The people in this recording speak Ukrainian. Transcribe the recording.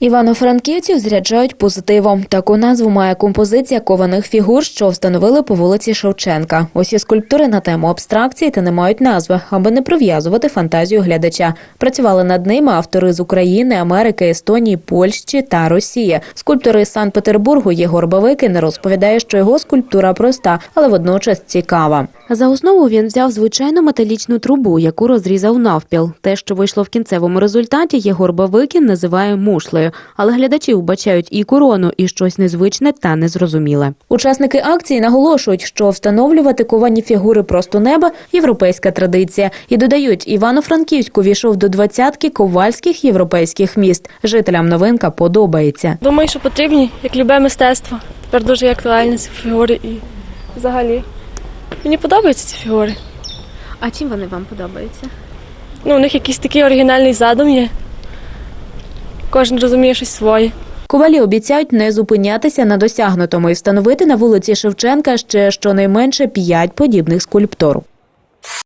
Івано-франківців зряджають позитивом. Таку назву має композиція кованих фігур, що встановили по вулиці Шевченка. Усі скульптури на тему абстракції та не мають назви, аби не прив'язувати фантазію глядача. Працювали над ними автори з України, Америки, Естонії, Польщі та Росії. Скульптори з Санкт-Петербургу Єгор Бавикин розповідає, що його скульптура проста, але водночас цікава. За основу він взяв звичайну металічну трубу, яку розрізав навпіл. Те, що вийшло в кінцевому результаті, Єгор Бавикін називає мушлею, але глядачі вбачають і корону, і щось незвичне та незрозуміле. Учасники акції наголошують, що встановлювати ковані фігури просто неба європейська традиція, і додають, Івано-Франківську війшов до двадцятки ковальських європейських міст. Жителям новинка подобається. Думаю, що потрібні, як любе мистецтво. Тепер дуже актуальні ці фігури і взагалі. Мені подобаються ці фігури. А чим вони вам подобаються? Ну, у них якийсь такий оригінальний задум є. Кожен розуміє щось своє. Ковалі обіцяють не зупинятися на досягнутому і встановити на вулиці Шевченка ще щонайменше п'ять подібних скульптур.